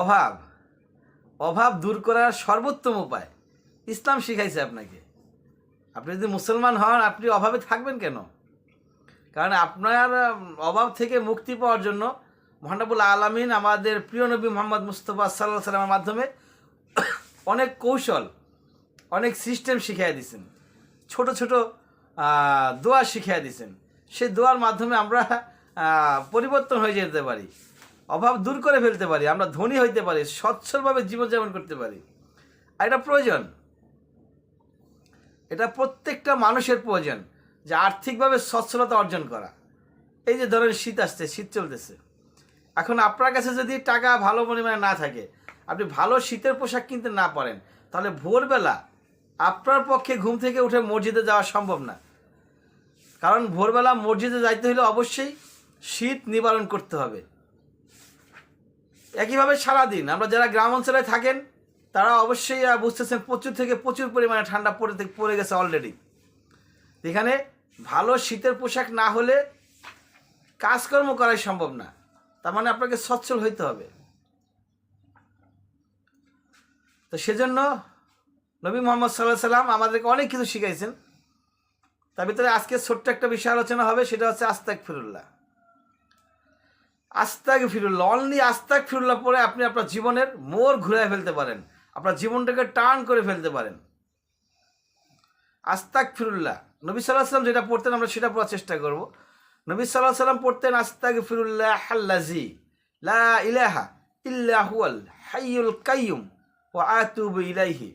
অভাব। অভাব দূর করার সর্বোত্তম উপায়। ইসলাম শিখাইছে আপনাকে। আপনি যদি মুসলমান হন, আপনি অভাবে থাকবেন কেন? কারণ আপনার অভাব থেকে মুক্তি পাওয়ার জন্য মহানবুল আলমিন আমাদের প্রিয় নবী মোহাম্মদ মুস্তফা সাল্লাহ সাল্লামের মাধ্যমে অনেক কৌশল, অনেক সিস্টেম শিখিয়ে দিয়েছেন। ছোট ছোট দোয়া শিখিয়ে দিয়েছেন। সেই দোয়ার মাধ্যমে আমরা পরিবর্তন হয়ে যেতে পারি। অভাব দূর করে ফেলতে পারি, আমরা ধনী হইতে পারি, সচ্ছলভাবে জীবনযাপন করতে পারি। আর এটা প্রয়োজন। এটা প্রত্যেকটা মানুষের প্রয়োজন যে আর্থিকভাবে সচ্ছলতা অর্জন করা। এই যে ধরেন শীত আসছে, শীত চলতেছে। এখন আপনার কাছে যদি টাকা ভালো পরিমাণে না থাকে, আপনি ভালো শীতের পোশাক কিনতে না পারেন, তাহলে ভোরবেলা আপনার পক্ষে ঘুম থেকে উঠে মসজিদে যাওয়া সম্ভব না। কারণ ভোরবেলা মসজিদে যাইতে হলে অবশ্যই শীত নিবারণ করতে হবে। একইভাবে সারাদিন আমরা যারা গ্রাম অঞ্চলে থাকেন, তারা অবশ্যই বুঝতেছেন প্রচুর থেকে প্রচুর পরিমাণে ঠান্ডা পড়ে পড়ে গেছে অলরেডি এখানে ভালো শীতের পোশাক না হলে কাজকর্ম করাই সম্ভব না। তার মানে আপনাকে সচ্ছল হইতে হবে। তো সেজন্য নবী মোহাম্মদ সাল্লাহ সাল্লাম আমাদেরকে অনেক কিছু শিখাইছেন। তার ভিতরে আজকে ছোট্ট একটা বিষয় আলোচনা হবে, সেটা হচ্ছে আস্তাক ফিরুল্লাহ আস্তাক ফিরুল্লাহ অনলি আস্তাক ফিরুল্লাহ পরে আপনি আপনার জীবনের মোড় ঘুরে ফেলতে পারেন। আপনার জীবনটাকে টার্ন করে ফেলতে পারেন। আস্তাক ফিরুল্লাহ, নবী সাল্লাহ সাল্লাম যেটা পড়তেন, আমরা সেটা পড়ার চেষ্টা করব। নবী সাল্লাহ সাল্লাম পড়তেন, আস্তাক ফিরুল্লাহ হাল্লাজি, লা ইলাহা ইল্লাহুয়াল হাইয়ুল কাইয়ুম ও আতুবু ইলাইহি।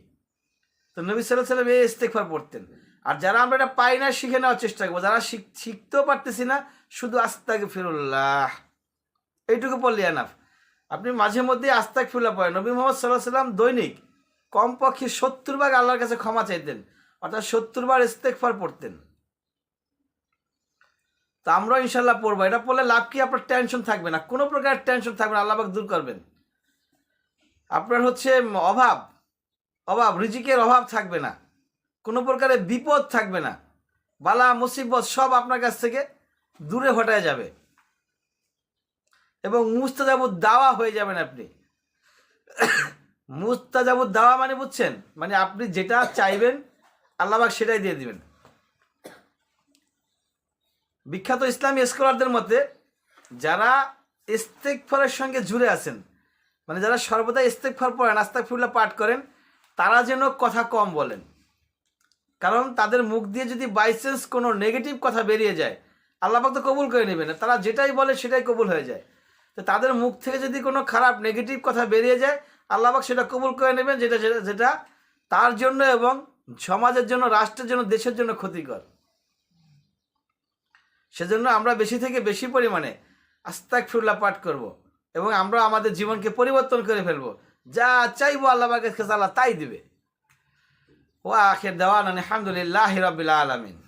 তো নবী সাল্লাহ সাল্লাম এই ইস্তেকফার পড়তেন। আর যারা আমরা এটা পাই না, শিখে নেওয়ার চেষ্টা করব। যারা শিখ- শিখতেও পারতেছি না, শুধু আস্তাক ফিরুল্লাহ। এইটুকু পড়লি এনাফ আপনি মাঝে মধ্যে আস্তাক ফিরুল্লাহ পড়েন। নবী মোহাম্মদ সাল্লাহ সাল্লাম দৈনিক কমপক্ষে সত্তর ভাগ আল্লাহর কাছে ক্ষমা চাইতেন, অর্থাৎ সত্তর বার ইস্তেকফার পড়তেন। তা আমরা ইনশাল্লাহ পড়ব। এটা পড়লে লাভ কি? আপনার টেনশন থাকবে না। কোনো প্রকার টেনশন থাকবে না। আল্লাহবাক দূর করবেন। আপনার হচ্ছে অভাব অভাব, রিজিকের অভাব থাকবে না। কোনো প্রকারের বিপদ থাকবে না। বালা, মুসিবত সব আপনার কাছ থেকে দূরে হটায় যাবে। এবং মুস্তাজাবুদ দাওয়া হয়ে যাবেন আপনি। মুস্তাজাবুদ দাওয়া মানে বুঝছেন? মানে আপনি যেটা চাইবেন আল্লাহবাক সেটাই দিয়ে দিবেন। বিখ্যাত ইসলামী স্কলারদের মতে, যারা ইস্তেকফারের সঙ্গে জুড়ে আছেন মানে যারা সর্বদা ইস্তেকফার পড়েন আস্তাকফিরুল্লাহ পাঠ করেন, তারা যেন কথা কম বলেন। কারণ তাদের মুখ দিয়ে যদি বাইচান্স কোনো নেগেটিভ কথা বেরিয়ে যায় আল্লাহবাক তো কবুল করে নেবেন। তারা যেটাই বলে সেটাই কবুল হয়ে যায়। তো তাদের মুখ থেকে যদি কোনো খারাপ নেগেটিভ কথা বেরিয়ে যায়, আল্লাহ পাক সেটা কবুল করে নেবেন, যেটা যেটা তার জন্য এবং সমাজের জন্য, রাষ্ট্রের জন্য, দেশের জন্য ক্ষতিকর। সেজন্য আমরা বেশি থেকে বেশি পরিমাণে আস্তাক ফিরুল্লাহ পাঠ করব এবং আমরা আমাদের জীবনকে পরিবর্তন করে ফেলব। যা চাইব আল্লাহ পাকের কাছে, আল্লাহ তাই দিবে। ও আখের দেওয়ান আলহামদুলিল্লাহ রবিল আলমিন।